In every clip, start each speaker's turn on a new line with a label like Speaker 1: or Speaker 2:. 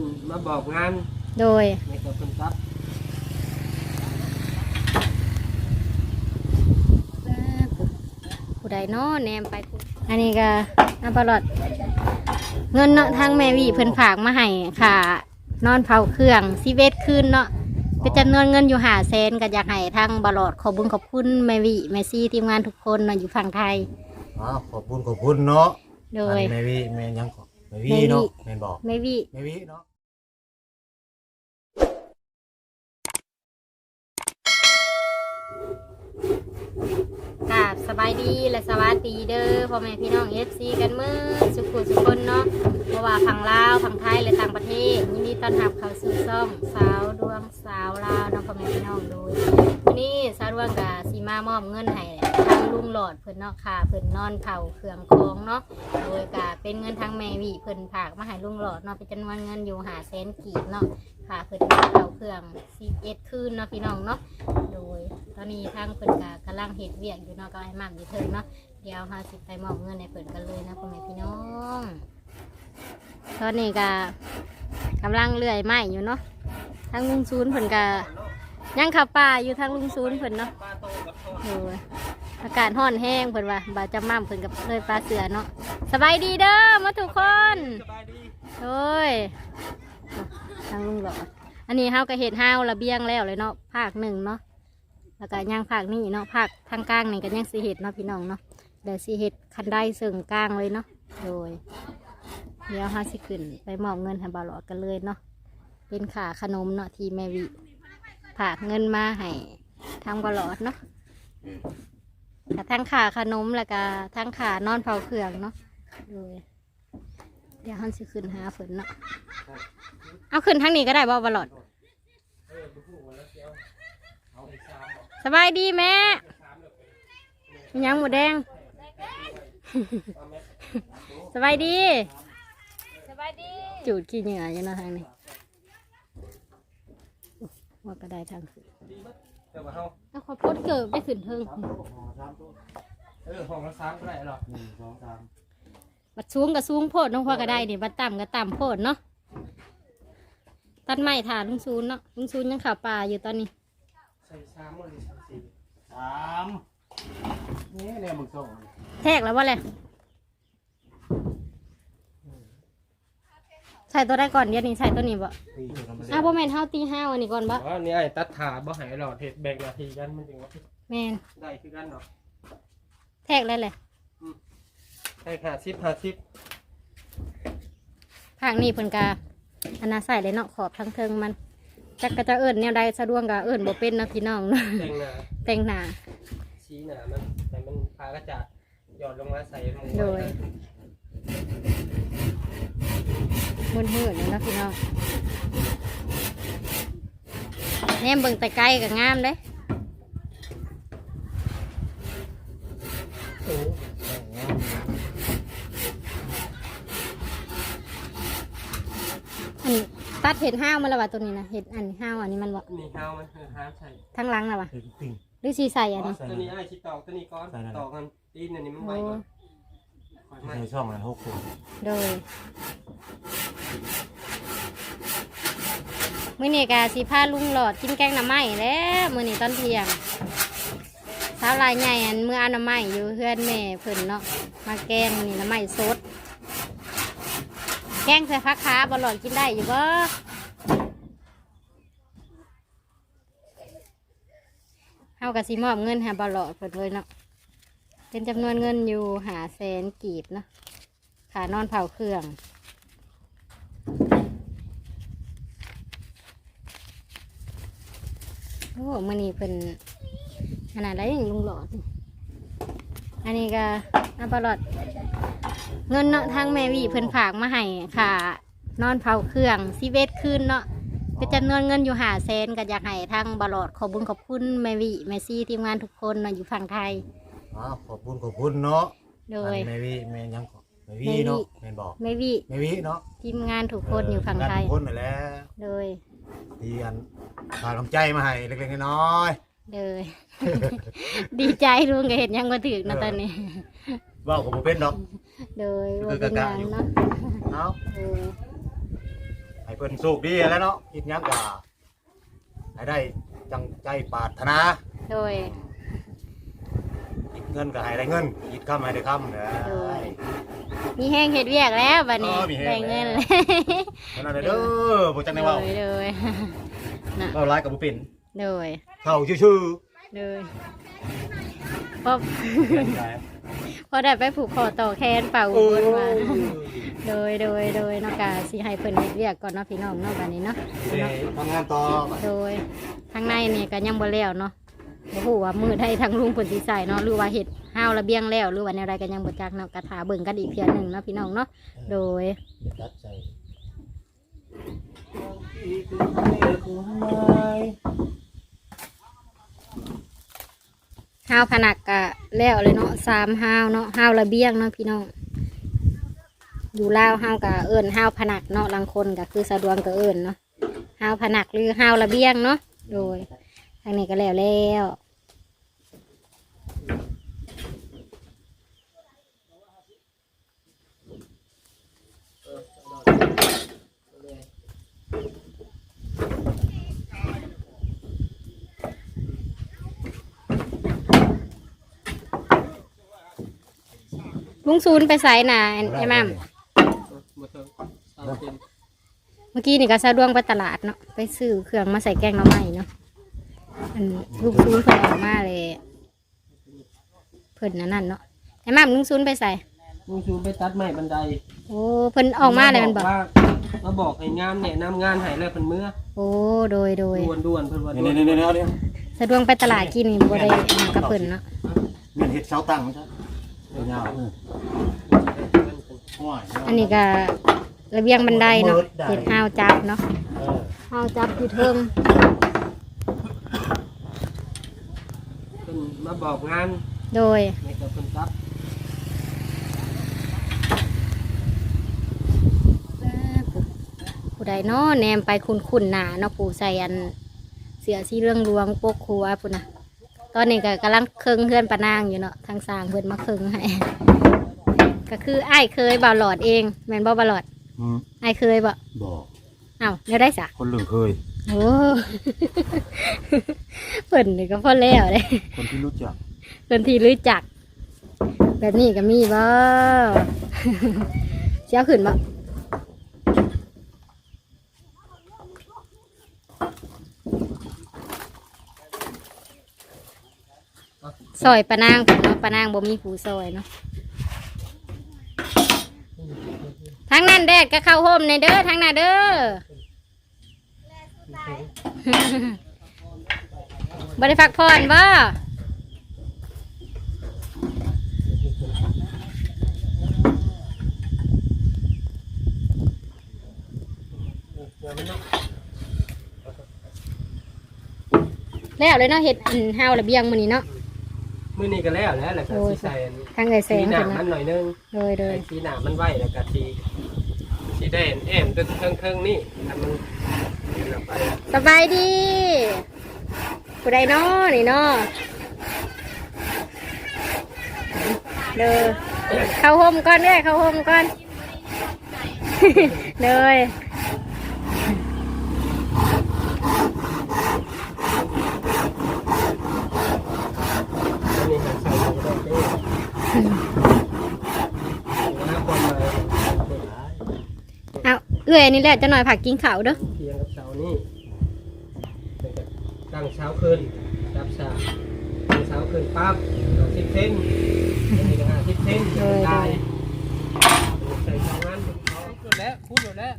Speaker 1: นมาบอกงาน
Speaker 2: โดย
Speaker 1: ในกับเพิ่นครับ
Speaker 2: ผู้ใดเนาะแนมไปผู้อันนี้ก็อันปลอดเงินเนาะทางแม่วีเพิ่นฝากมาให้ค่ะ นอนเผาเครื่องซีเวตคืนเนาะเป็นจำนวนเงินอยู่หาแสนก็อยากให้ทางบลอดขอบคุญขอบคุณแม่วีแม่ซี่ทีมงานทุกคนเนาะอยู่ฝั่งไทย
Speaker 3: อ๋อขอบคุณขอบคุณเนาะ
Speaker 2: โดย
Speaker 3: อันแม่วีแม่ยังขอแม่วี
Speaker 2: แม่วิ
Speaker 3: เนาะแม่นบอก
Speaker 2: แม่วี
Speaker 3: แม่วีเนาะ
Speaker 2: กราบ สบายดีและสวัสดีเด้อพ่อแม่พี่น้องเอฟซีกันมือสุขุสุคนเนาะเพราะว่าฝั่งลาวฝั่งไทยและต่างประเทศยินดีต้อนรับเข้าสู่ซ่องสาวดวงสาวลาวเนาะพ่อแม่พี่น้องดยวันนี้สาวดวงกับสีมามอบเงินให้ทางลุงหลอดเพิ่นเนาะค่ะเพิ่นนอนเผาเครื่องของเนาะโดยกะเป็นเงินทางแม่วีเพิ่นฝากมาให้ลุงหลอดเนาะเป็นจำนวนเงินอยู่หาแสนกีบเนาะ ค่ะเพิ่นเผาเครื่องซีเอสคืนเนาะพี่น้องเนาะโดย ตอนนี้ทางเพิ่นกกำลังเฮ็ดเวียกอยู่เนาะก็ให้มากอยู่เถิงเนาะเดี๋ยวเฮาสิไปมอบเงินให้เพิ่นกันเลยนะพ่อแม่พี่น้อง ตอนนี้ก็กำลังเลื่อยไม้อยู่เนาะทางลุงซูนเพิ่นก็ยังขับป่าอยู่ทางลุงซูนเพิ่นเนาะ
Speaker 1: โอง
Speaker 2: โดยอากาศร้อนแห้งเพิ่นว่าบาจะม่ำเพิ่นกับเลยปลาเสือเนาะสบายดีเด้อมาทุกคน
Speaker 1: สบายดี
Speaker 2: โอ้ย ทางลุงหลอด อันนี้เฮาก็เห็ดเฮาระเบียงแล้วเลยเนาะภาคหนึ่งเนาะแล้วก็ย่างภาคนี้เนาะภาคทางกลางนี่ก็ยังสีเห็ดเนาะพี่น้องเนาะเดี๋ยวสีเห็ดคันได้เสริงกลางเลยเนาะโดย เดี๋ยวเฮาสิขึ้นไปมอบเงินให้บาหลอดกันเลยเนาะเป็นขาขนมเนาะที่แม่วิฝากเงินมาให้ทางบาหลอดเนาะทั้งขาขนมแล้วก็ทั้งขานอนเผาเครื่องเนาะโดย เดี๋ยวเฮาสิขึ้นหาฝนเนาะเอาขึ้นทางนี้ก็ได้บ่บาหลอดสบายดีแม่มีหยังหมูแดง สบายดี
Speaker 4: สบายดี
Speaker 2: จูดขี้เหงื่ออยู่เนาะทางนี้ว่าก็ได้ทางขึ้น
Speaker 1: เดี๋ยวมาเฮา
Speaker 2: เอาขอพดเกิดไปขึ้นเทิง
Speaker 1: เออห้องละสามก็ได้หรอ
Speaker 3: หนึ่งสองสาม
Speaker 2: บัดสูงกับสูงโพดน้องพ่อก็ได้นี่บัดต่ำกับต่ำโพดเนาะตัดไม้ถ่าลุงซูนเนาะลุงซูนยังขับป่าอยู่ตอนนี้
Speaker 1: ใส่สามหมดเลยสี่
Speaker 3: สามนี่เนี่ยมึงส่ง
Speaker 2: แทกแล้วว่าแหละใส่ตัวได้ก่อนเดี๋ยวนี้ใส่ตัวนี้บ่
Speaker 3: ตีตัวกันมาเลย
Speaker 2: อ้าวบ่แม่นเท่าตีห้าวันนี้ก่อนบ่
Speaker 1: ว่านี่ไอ้ตัดขาบ่ใหายหรอกเห็ดแบ่งนาทีกันมันจึงว่า
Speaker 2: แม่น
Speaker 1: ได้คือกันเนาะ
Speaker 2: แทกแล้วแหละ
Speaker 1: ให้ห้าสิบห้าสิบ
Speaker 2: ภาคนี้เพิ่นกาอันน่าใส่เลยเนาะขอบทั้งเทิงมันจักก็จะเอิ้นแนวใดสะดวกก็เอิ้นบ่เป็นเนาะพี่น้องเนาะ
Speaker 1: แต่งหน้า
Speaker 2: แต่งหน้า
Speaker 1: ชี้หน้ามันแต่มันพากระจาดหยอดลงมาใส่หมู
Speaker 2: โดย มืดมืดเลยเนาะพี่น้องแนมเบิ่งแต่ไกลก็งามเด้
Speaker 1: โอ้
Speaker 2: อันตัด เห็ดห้าวมาแล้วว่ะตัวนี้นะเห็ดอันห้าวอันนี้มันบ่
Speaker 1: นี่เฮามันคือห้ามใส่
Speaker 2: ทั้งหลังแล้วว่ะ
Speaker 3: ติ่งติ่ง
Speaker 2: หรือสีใส่อันนี้
Speaker 1: ตัวนี้ไอ้ชิดตอกตัวนี้ก้อน
Speaker 3: ใส่นั่น
Speaker 1: ตอกกันตีนอันนี้มัน
Speaker 2: โอ้
Speaker 1: ไว้ก่อนค่อยไหม
Speaker 3: ในช่องนั้นหกคน
Speaker 2: โดยมื้อนี้กาสิพาลุงหลอดกินแกงหน่อไม้แล้วมื้อนี้ตอนเที่ยงสาวลายใหญ่อันเมื่อเอาหน่อไม้อยู่เพื่อนแม่เพิ่นเนาะมาแกงมื้อนี้หน่อไม้สด แกงใส่ผักขาบอลอดกินได้อยู่บ่ เฮากะสิมอบเงินห้บอลอดเพิ่นเลยเนาะเป็นจำนวนเงินอยู่หาแสนกีบเนาะขานอนเผาเครื่องโอ้มื่อนี้เป็นขนาดไรอย่างลุงหลอด อันนี้ก็อันบอลอด เงินเนาะทางแม่วีเพิ่นฝากมาให้ค่ะ นอนเผาเครื่องซีเวตคืนเนาะ เป็นจำนวนเงินอยู่หาแสนก็อยากให้ทางบลอดขอบุญขอบคุณแม่วีแม่ซี่ทีมงานทุกคนเนาะอยู่ฝั่งไทย
Speaker 3: อ๋อขอบคุณขอบคุณเนาะ
Speaker 2: โดย
Speaker 3: อันแม่วีแม่ยังขอแม่วีเนาะแม่นบอก
Speaker 2: แม่วี
Speaker 3: แม่วีเนาะ
Speaker 2: ทีมงานทุกคนอยู่ฝั่งไทย
Speaker 3: ทุกคนนั่นแหละ
Speaker 2: โดย
Speaker 3: ที่อันพากำใจมาให้เล็กๆน้อย
Speaker 2: โดย ดีใจลุงก็เห็นยังมาถึกนะตอนนี้
Speaker 3: ๆเว่ากับผมเป็นดอก
Speaker 2: โดยว่าเป็นหยังเนาะ
Speaker 3: เอา
Speaker 2: โดย
Speaker 3: ให้ เพิ่นสุขดีแล้วเนาะคิดหยังก็ให้ได้จังใจปรารถนา
Speaker 2: โดย
Speaker 3: คิดเงินก็ให้ได้เงินคิดคำให้ได้คำเด้อ
Speaker 2: โดยมีแห้งเฮ็ดเวียกแล้วบัดนี้
Speaker 3: อ๋อมีแห้ง
Speaker 2: ได้เงิน
Speaker 3: แล้ว
Speaker 2: เลย
Speaker 3: เท่านั้นเด้อบ่จังได้เว้า
Speaker 2: โดยโดยน่ะ
Speaker 3: เว้าหลายก็บ่เป็น
Speaker 2: โดย
Speaker 3: เข้าชื่อ
Speaker 2: โดยพอ
Speaker 3: ๆ
Speaker 2: พอได้ไปผูกคอต่อแขนเป่า
Speaker 3: โอ้
Speaker 2: บุญมา
Speaker 3: ย
Speaker 2: โดยโดยโดยเนอกกาสิให้เพิ่นเฮ็ดเวียกก่อนเนาะพี่น้องเนาะบัดนี้เนาะ
Speaker 3: เดี๋ยวทำงานต่อ
Speaker 2: โดยทางในนี่ก็ยังบ่แล้วเนาะบ่ฮู้ว่ามือได้ทางลุงเพิ่นสิใส่เนาะหรือว่าเฮ็ดห้าวระเบียงแล้วหรือว่าแนวใดก็ยังบ่จักเนาะก็ถาเบิ่งกันอีกเทื่อหนึงเนาะพี่น้องเนาะโดย
Speaker 3: ตัดใจ
Speaker 2: ห้าวผนักกะ แล้วเลยเนาะสามห้าวเนาะห้าวระเบียงเนาะพี่น้องอยู่ลาวห้าวกะเอิ้นห้าวผนักเนาะลังคนก็คือสะดวงกับเอิ้นเนาะห้าวผนักหรือห้าวระเบียงเนาะโดยทางนี้ก็แล้วแล้ว ลุงซูนไปใส่น่ะไอ้มัม
Speaker 1: บ่เทิงสามเต็ม
Speaker 2: เมื่อกี้นี่ก็สะดวงไปตลาดเนาะไปซื้อเครื่องมาใส่แกงหน่อไม้เนาะอันลุงซูนเพิ่นออกมาเลยเพิ่นนั่นนั่นเนาะไอ้มัมลุงซูนไปใส่
Speaker 1: ลุงชูไปตัดไม้บันได
Speaker 2: โอ้เพิ่นออกมาเลยมันบอก
Speaker 1: ว่ามาบอกให้งานแนะนำงานให้แล้วเพิ่นเมื่อ
Speaker 2: โอ้โดยโดย
Speaker 1: ด่วนๆเพิ่นว่าด่
Speaker 3: นี่
Speaker 1: วน
Speaker 3: นี่นี่นี่นี่
Speaker 2: สะดวงไปตลาดกินนี่บ่ได้หยังกับเพิ่นเนาะ
Speaker 3: เงินเฮ็ดเสาตั้งใช่ ยาวๆเออห้อย
Speaker 2: อันนี้ก็ระเบียงบันไดเนาะเฮ็ดห้าวจับเนาะ
Speaker 3: เออ
Speaker 2: ห้าวจับอยู่เทิง
Speaker 1: เพิ่นมาบอกงาน
Speaker 2: โดย
Speaker 1: ในกับเพิ่นตัด
Speaker 2: ผู้ใดเนาะแนมไปคุ้นๆหน้าเนาะผู้ใส่อันเสียสีเรื่องรวงปกครัวพุ่นน่ะ ตอนนี้ก็กำลังเคิงเพื่อนปะนางอยู่เนาะทางสร้างเพื่อนมาเคิงให้ ก็คือไอ้ายเคยบ่าวหลอดเองแม่นบ่บ่าวหลอด
Speaker 3: อืม
Speaker 2: ไอ้ายเคยบ่
Speaker 3: บอก
Speaker 2: อ้าวแล้วได้สะ
Speaker 3: คนเรื่องเคย
Speaker 2: โอ้ เพิ่นนี่ก็พอแล้วเลย
Speaker 3: คนที่รู้จัก
Speaker 2: เพิ่นที่รู้จัก แบบนี้ก็มีบ่ เสียขึ้นบ่ ซอยปะนางเนาะปะนางบ่มีผู้ซอยเนาะทางนั้นแดดก็เข้าห่มในเด้อทางนั้นเด้อบริพักผ่อนบ่
Speaker 1: เดี๋ยวมันเนา
Speaker 2: แล้วเลยเนาะเห็ดอันห้าวระเบียงมื้อนี้เนาะ
Speaker 1: มื้อนี้ก็แล้วแหล้วแล้วก็
Speaker 2: โอ้ย
Speaker 1: สิใส่อัน
Speaker 2: ทางไอ้แส
Speaker 1: สี
Speaker 2: ง
Speaker 1: หน้า
Speaker 2: เพิ่น
Speaker 1: มัน
Speaker 2: เนาะ
Speaker 1: หน่อยนึง
Speaker 2: โดยโดย
Speaker 1: สีหน้ามันไหวแล้วก็สีสีแดงแอมจนเทิงๆนี่ถ้ามันเดินออกไปอะ
Speaker 2: สบายดีผู้ใดเนาะนี่เนาะเด้อเข้าห่มก่อนเด้อเข้าห่มก่อน เด้อ
Speaker 1: อันนี้หันใส่ก็ได้เด้นะความหมายของ เปิดร้าน
Speaker 2: เอาเอื้อยอันนี้แหละจะหน่อยผักกินข้าวเด้อ
Speaker 1: เทียงกับเสานี่แล้วก็ตั้งเช้าขึ้นจับสากตั้งเช้าขึ้นปั๊บเอาสิบเซนอันนี้ก็ห้าสิบเซนได้ใส่สองอันเอาหมดแล้วพูดหมดแล้ว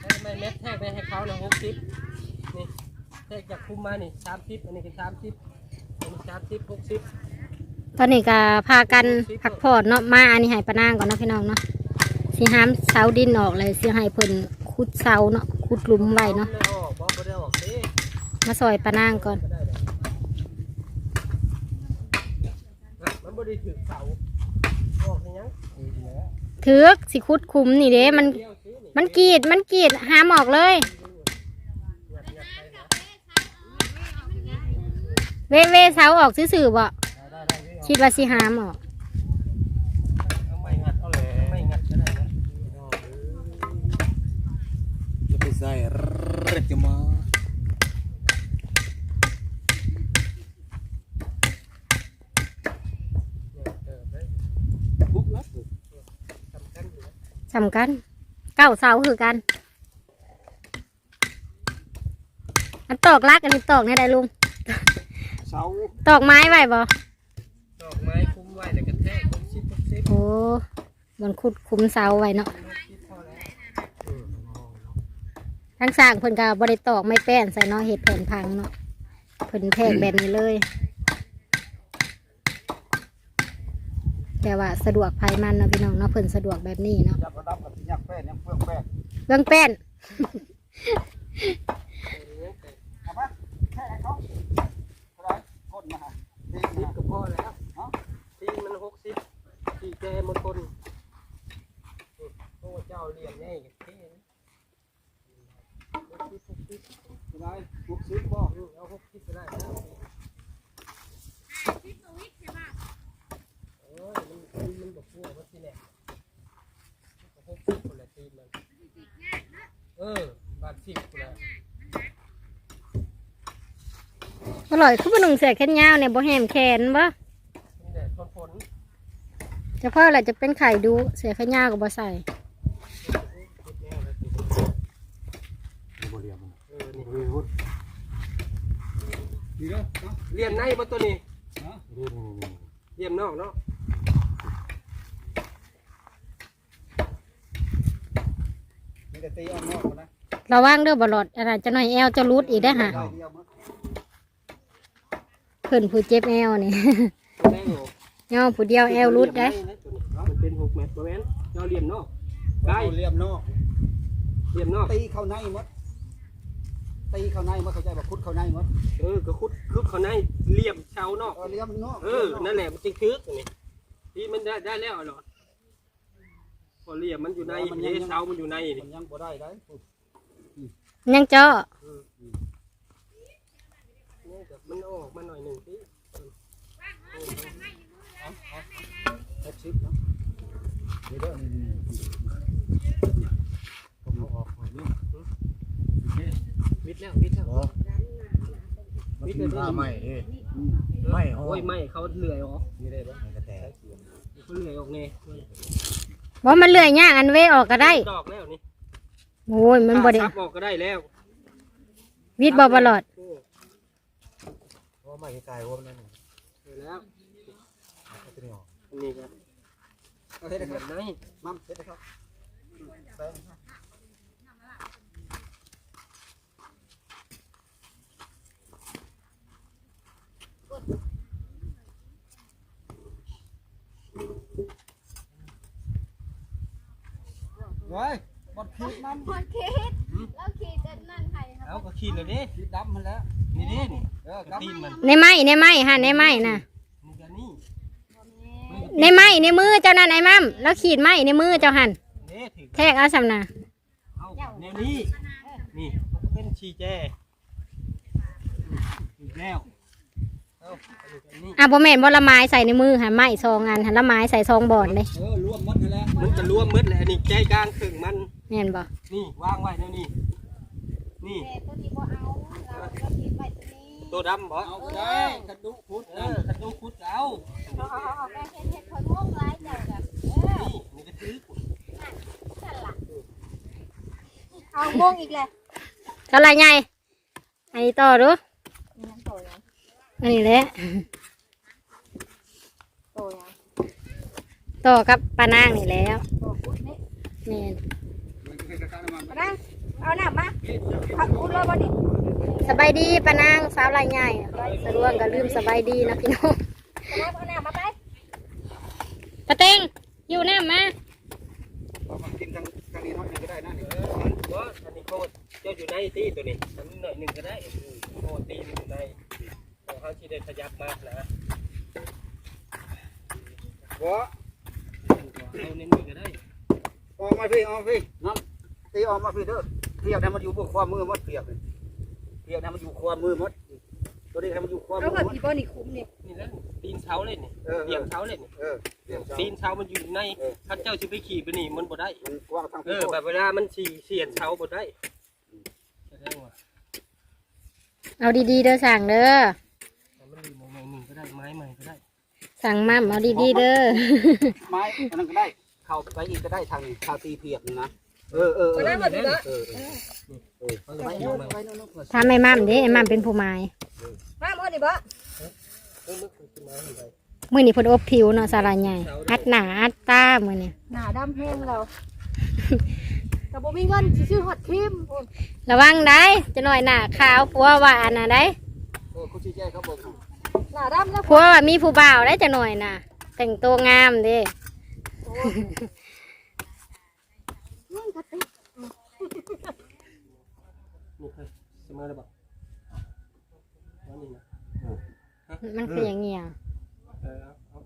Speaker 1: ไม่ไม่เม็ดแทกไปให้เขานะหกสิบนี่แทกจากคุมมานี่สามสิบอันนี้ก็สามสิบอันนี้สามสิบหกสิบ
Speaker 2: ตอนนี้ก็พากันพักผ่อนเนาะมาอันนี้ให้ปะนางก่อนเนาะพี่น้องเนาะสิห้ามเสาดินออกเลยสิให้เพิ่นขุดเสาเนาะขุดหลุมไว้เนาะมาซอยปะนางก่อน
Speaker 1: ถือเสาออกอย่างนี้ดีแล้ว
Speaker 2: ถือกสิขุดคุมนี่เด้มันมันกรีดมันกรีดหามออกเลยเวเวเสาออกซื่อๆบ่ คิดว่าสิหามออก
Speaker 1: เอไม้งัดเอาเลยไม้งัดก็ได้นะ
Speaker 3: ได้เร็จะมา
Speaker 1: ปุ๊บแล้วสำคัญอยู่นะ
Speaker 2: สำคัญเก้าเสาคือกัน อันตอกลักอันนี้ตอกในใดลุง
Speaker 3: เสา
Speaker 2: ตอกไม้ไว้บ่
Speaker 1: ดอกไม้คุ้มไว้แล้วก็แทกคุ้ม ชิบคุ้มชิบ
Speaker 2: โอ้มันขุดคุ้มเสาไว้เนาะ
Speaker 1: ชิบพอแล้ว
Speaker 2: ทั้งสร้างเพิ่นก็บ่ได้ตอกไม้แป้นใส่เนาะเห็ดแผ่นพังเนาะเพิ่นแทกแบบนี้เลย แต่ว่าสะดวกภายมันเนาะพี่น้องเนาะเพิ่นสะดวกแบบนี้เนาะ
Speaker 3: จับระดับกับที่ยักแป้นยังเฟื่องแป้น
Speaker 2: เรื่องแป้น
Speaker 3: เอาปะแค่เขาเท่าไหรก้นมาฮะตี
Speaker 1: ชิบ
Speaker 3: มา
Speaker 1: ก็พอแล้วที่มันหกสิบ ที่แกหมดคนโอ้เจ้าเลี้ยงง่ายกับเท่หกสิบหกสิบ
Speaker 3: เท่าไหรหกสิบบ่
Speaker 1: อืมเอาหกสิบก็ได้แล้วโอ้ยมันมันบอกพวกว่าที่แหละหกสิบคนละทีมันเออบาทสิบคนละ
Speaker 2: อร่อยคือบ่นุ่งเสื้อแขนยาวเนี่ยบ่แหมแขนบ่
Speaker 1: นี่แหละฝนฝน
Speaker 2: เฉพาะแหละจะเป็นไข่ดูเสื้อแขนยาก็บ่ใส่
Speaker 3: เรียม
Speaker 1: เออนี่
Speaker 3: นี่พุทนี่เด้อเนาะ
Speaker 1: เรียมในบ่ตัวนี้เรียมนอกเนาะ
Speaker 3: นี่แต่ตีเอานอกมานะ
Speaker 2: ระวังเด้อบ่หลอดอันนั้นจะหน่อยแอวจะรูดอีกได้อฮะ
Speaker 3: เพิ่
Speaker 2: นผู้เจ็บแอวนี่
Speaker 1: แม่งโง่
Speaker 2: ย่อผู้เดียวแอวรูดได้อ
Speaker 1: มันเป็นหกเมตรประมาณเราเรียมนอกได้
Speaker 3: เอาเรียมนอก
Speaker 1: เรียมนอก
Speaker 3: ตีเข้าในหมดตีเข้าในหมดเข้าใจว่าคุดเข้าในหมด
Speaker 1: เออก็คุดคุดเขาในเรียมเชานอก
Speaker 3: เออเรียมนอก
Speaker 1: เออนั่นแหละมันจึงคึกนี่ที่มันได้ได้แล้วหรอพอเรียมมันอยู่ในเยเชามันอยู่ใน
Speaker 3: มั
Speaker 1: นี่
Speaker 3: นยังบ่ได้ได้
Speaker 2: ยังเจ้า
Speaker 1: นี่ก็มันออกมาหน่อยหนึ่งที่
Speaker 3: หกสิบเนาะนี่เด้อนี่นี่ผมเอาออกหน่อยนึง
Speaker 1: วิทย์แล้ววิทย์แล้ว
Speaker 3: มันกินผ้าไหมเอ้ไม่ห้อ
Speaker 1: โอ้ยไม่เขาเลื่อยออก
Speaker 3: นี่ได้ปะกระแต
Speaker 1: เขาเลื่อยออกไง
Speaker 2: บ่มันเลื่อยยากอันเวออกก็ได้
Speaker 1: ดอกแล้วนี่
Speaker 2: โอ้ยมันบ่ได้
Speaker 1: ซับออกก็ได้แล้ว
Speaker 2: วิดบ่บ่หลอด
Speaker 1: โอ้
Speaker 3: เพราะไม่กายว่านั่น
Speaker 1: เออแล้ว
Speaker 3: จะไม่ออก
Speaker 1: อันนี้ก็
Speaker 3: เอาเฮ็ด
Speaker 1: แบ
Speaker 3: นะครับ
Speaker 1: บไหน
Speaker 3: มั่มเฮ็ดนะครับแป้ง ไว้ บดขีดน้ำ
Speaker 4: คนคิดแล้วคิดกันนั่นใครครับ
Speaker 1: เอาก็ขีดเลยดิ
Speaker 3: ขีดดำมันแล้ว
Speaker 1: นี่ดินี่
Speaker 3: เออก
Speaker 1: ระตีนมัน
Speaker 2: ในไม้ในไม้ฮะในไม้น่ะ
Speaker 1: นี่ก็นี่
Speaker 2: ในไม้ในมือเจ้านั่นไอ้มั่มแล้วขีดไม้ในมือเจ้าหัน
Speaker 1: นี่ถือ
Speaker 2: แทกเอาสำนา
Speaker 1: เอาแนวนี้ นี่มันก็เป็นชีแจอีกแล้วเอาอันนี้
Speaker 2: อะบ่แม่นบ่ละไม้ใส่ในมือหันไม้ซองอันหันละไม้ใส่ซองบอนเลย
Speaker 3: เออรวมหมดนี่แหละ
Speaker 1: มันจะรวมหมดเลยอันนี้ใจกลางครึ่งมัน
Speaker 2: ม่นบ่
Speaker 1: นี่วางไว้แล้วนี่นี่
Speaker 4: แต่ตัวนี้บ่เอาเราก็คิดไว้ตัวนี้
Speaker 1: ตัวดำบ่
Speaker 3: เอาได้กระดูกพุด
Speaker 1: เออถ้าดูคุดเอา
Speaker 4: เอาเอาเอาแม่เฮ็ดเฮ็ดคนงงหลายเจ้าแบบเออ
Speaker 1: นี่นี่ก็ถือ
Speaker 4: นั่นล่ะเอางงอีกแล้ว
Speaker 2: เท่าไหรไงอันนี้ต่อดู
Speaker 4: นี่นั่นโตยัง
Speaker 2: อันนี้แหละ
Speaker 4: โตยัง
Speaker 2: ต่อกับปลานางนี่แล้ว
Speaker 4: โตพุดนี่
Speaker 2: แม่น
Speaker 4: มา นั่งเอาหน้ามาผักพุดเลยบ่นี่
Speaker 2: สบายดีปลานางสาวลายใหญ่สะดวกก็ลืมสบายดีนะพี่น้อง
Speaker 4: มาเอาหน้ามาไป
Speaker 2: กระเต็งอยู่น้ำมา
Speaker 3: เอามากินทางทางนี้เนาะนี่ก็ได้นะนี่
Speaker 1: เออบ่อันนี้โคตรเจ้าอยู่ในตีตัวนี้ทำหน่อยหนึ่งก็ได้โคตรตีมันอยู่ในเดี๋ยวเขาที่ได้ขยับมานะ
Speaker 3: บ่
Speaker 1: เอาในมือก็ได้
Speaker 3: ออกมาพี่ออกมาพี่น้ำ ตีออกมาพี่เด้อเปียกเนี่ยมันอยู่บนความมือหมดเปียกนี่เปียกเนี่ยมันอยู่ความมือหมดตัวนี้เนี่ยมันอยู่ความมื
Speaker 4: เอา
Speaker 3: อ
Speaker 4: แบบ
Speaker 3: หมด
Speaker 4: พี่บ่นี่คุ้มนี่
Speaker 1: นี่แล้วตีนเช้าเลยนี่
Speaker 3: เออ
Speaker 1: เบี่ยงเช้าเลยนี่
Speaker 3: เออเปียกเช้า
Speaker 1: ตีนเช้ามันอยู่ในท่านเจ้าสิไปขี่ไปนี่มันบ่ได้
Speaker 3: มันกว้างทาง
Speaker 1: เออแบบเวลามันสี่เสียนเช้าบ่ได้
Speaker 2: เอาดีๆเด้อสั่งเด้อ
Speaker 1: แต่มันรีโมเมนต์หนึ่งก็ได้ไม้ใหม่ก็ได้
Speaker 2: สั่งมั่มเอาดีๆเด้อ
Speaker 3: ไม้อันนั้นก็ได้ เข้าไปอีกก็ได้ทางนี้ข้าวตีเพียกนี่นะ เออเออเอ
Speaker 4: มา
Speaker 3: อ
Speaker 4: นั่งมาดีละ
Speaker 3: เออเออเออ
Speaker 1: เอาเลย
Speaker 3: ไป
Speaker 1: ไป
Speaker 3: โน่
Speaker 1: เอา
Speaker 3: น
Speaker 1: มา
Speaker 3: ไปโน่นไปโน่น
Speaker 2: ถ้าไม่มั่มเด้ไอ้มั่มเป็นผู้ไม้
Speaker 4: มาหมดดิบ่
Speaker 1: เออมึกขึ้นมาให้ได้
Speaker 2: มื้อนี้เพิ่นอบผิวเนาะสาลาใหญ่อัดหนาอัดตามื้อนี้
Speaker 4: หน้าดำแห้งเราแต่บ่มีเงินสิซื้อฮอตครีม
Speaker 2: ระวังได้จะหน่อยหน้าขาวผัวว่าอันน่ะได้
Speaker 3: เออคุณชี้แจงเขาบอกให้
Speaker 4: หน้าดำแล้ว
Speaker 2: ผัวว่ามีผู้บ่าวได้จะหน่อยน่ะ แต่งตัวงามเด้
Speaker 1: นี่เคยเสมอแล้วบอกว่านี่นะ
Speaker 2: มันคืออย่างเงี้ย
Speaker 1: เออเอาเอา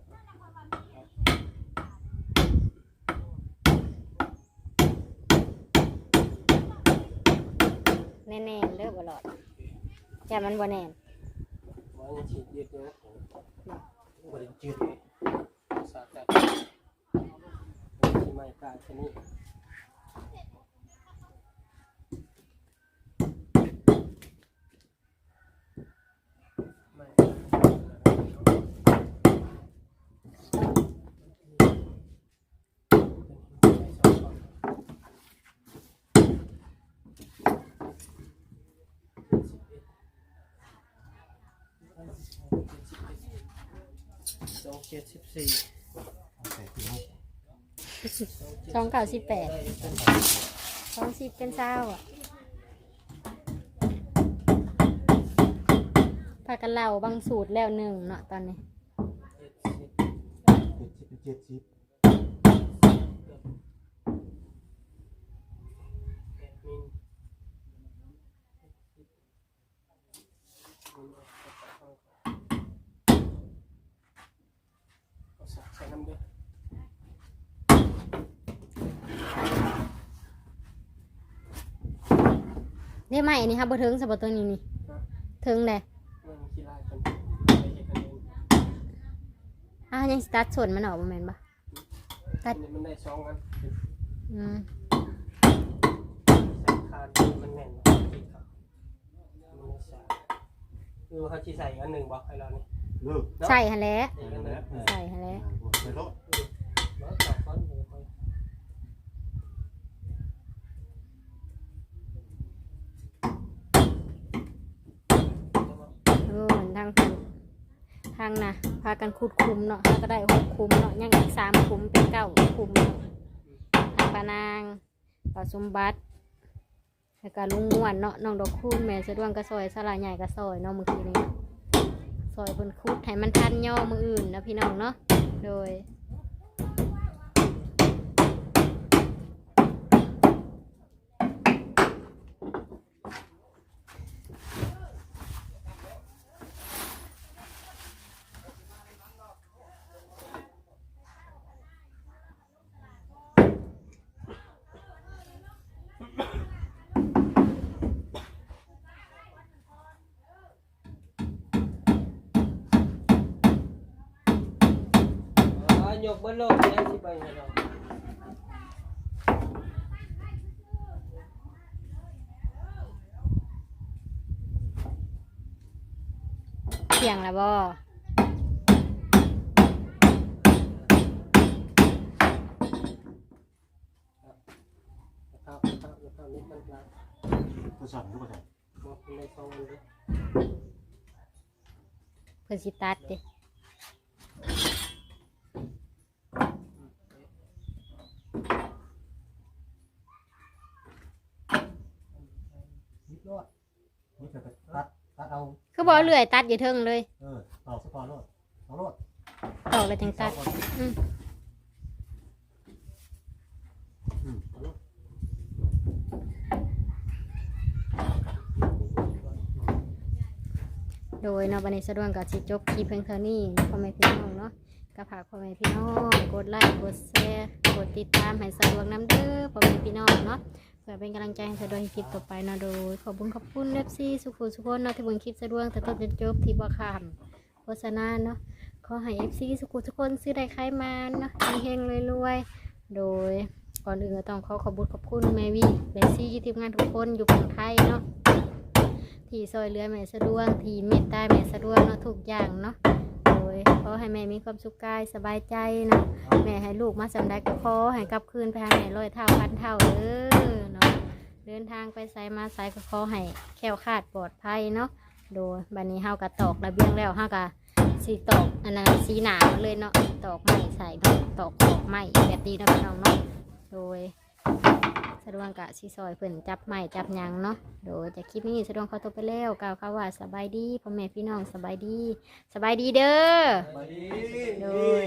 Speaker 2: แน่ๆเด้อบ่หลอดอย่ามันบ่แน่น
Speaker 1: ว่ายังฉีดเยอะเยอะบริจืดเลยสาดแต่ที่ไม่กล้าแค่นี้ไม่ สองเจ็ดสิบสี่
Speaker 2: สองเก้าสิบแปดสองสิบเป็นเศร้าอะพากันเล่าบางสูตรแล้วหนึ่งเนาะตอนนี้
Speaker 1: เจ็ดสิบ
Speaker 3: เจ็ดสิบเจ็ดสิบ
Speaker 1: แปดมิลเอาใส่ใส่น้ำเด้อ
Speaker 2: ได้ไหมอันนี้ครับบ่เทิงสบตัวนี้นี่เทิงเลย
Speaker 1: เมื่อมีขี้ไล่กันไปเห็ดกันเอง
Speaker 2: อ้าวยังสตาร์ทส่วนมันออกมาแม่นปะ
Speaker 1: อันนี้มันได้สองอัน
Speaker 2: อืม
Speaker 1: ใส่คานมันแน่นกว่าที่ครับมันไม่ใส่คือเขาที่ใส่อันหนึ่งบอกให้เรานี่
Speaker 3: เลิก
Speaker 2: ใส่ฮะแหล้ว
Speaker 1: ใส่กันเลย
Speaker 2: ใส่ฮะแหล้ว
Speaker 3: ไปโลด
Speaker 1: แล้วจับก้อนเลยค่อย
Speaker 2: เออเหมือน ทางนทางนะพากันขุดคุมเนาะก็ได้หกคุมเนาะยังอีกสามคุมเป็นเก้าคุมอาปานางปาสมบัติแล้วก็ลุงม่วนเนาะน้องดอกคูณแม่สะดวงกระซอยสลาใหญ่กระซอยเนาะเมื่อกี้นี้ซอยบนคุดให้มันทันย่อมืออื่นนะพี่น้องเนาะโดย
Speaker 1: อ๋อยกบนโลกเนี่ยสิไปเรา
Speaker 2: เที่ยงล้วบ่
Speaker 1: ครับครับครับนิดมันกลาง
Speaker 3: ทดสอบทุกคน
Speaker 1: บอกในสองอันเลย
Speaker 2: เพื่อสิตัดดิ
Speaker 3: นิดรอดนี่จะตัดตัดเอา
Speaker 2: คือ บ่เอาเลื่อยตัดอยู่เทิงเลย
Speaker 3: เออต่อสกอร์โลดเอาโลด
Speaker 2: ตอกเลยจังตัดอืม
Speaker 3: อืมเอาโลด
Speaker 2: โดยเนาะบันนี้สะดวกกับสิจบคลิปเพียงเท่านี้พ่อแม่พี่น้องเนาะก็ฝากพ่อแม่พี่น้อง กดไลค์กดแชร์กดติดตามให้สะดวกน้ำเด้อพ่อแม่พี่น้องเนาะเพื่อเป็นกำลังใจให้สะดวกคลิปต่อไปเนาะโดย ขอบคุณขอบคุณเอฟซีสุขุสุขนนะที่เบิ่งคลิปสะดวกแต่ต้นจนจบที่บ่ขามโฆษณาเนาะขอให้เอฟซีสุขุสุขคนซื้อได้ใครมาเนาะมีเฮงรวยๆโดยก่อนอื่นก็ต้องขอขอบคุณขอบคุณแมวีและซีทีมงานทุกคนอยู่ฝั่งไทยเนาะที่ซอยเรือแม่สะดวกที่เมตตาแม่สะดวกเนาะทุกอย่างเนาะโดยขอให้แม่มีความสุขกายสบายใจนะแม่ให้ลูกมาสำได้ก็ขอให้กลับคืนไปหาแม่ร้อยเท่าพันเท่าเด้อ เนาะเดินทางไปไสมาไสก็ขอให้แคล้วคลาดปลอดภัยเนาะโดยบัดนี้เฮากะตอกระเบียงแล้วเฮากะสีตอกอันนั้นสีหนามาเลยเนาะตอกไม้ใส่เนาะตอกขอบไม้แบบนี้เนาะพี่น้องเนาะโดยสะดวกกะสีซอยเพิ่นจับไม้จับหยังเนาะโดยจากคลิปนี้สะดวกเขาตัวไปแล้วกล่าวคำว่าสบายดีพ่อแม่พี่น้องสบายดี สบายดีเด้อ
Speaker 1: ไปดี
Speaker 2: โดย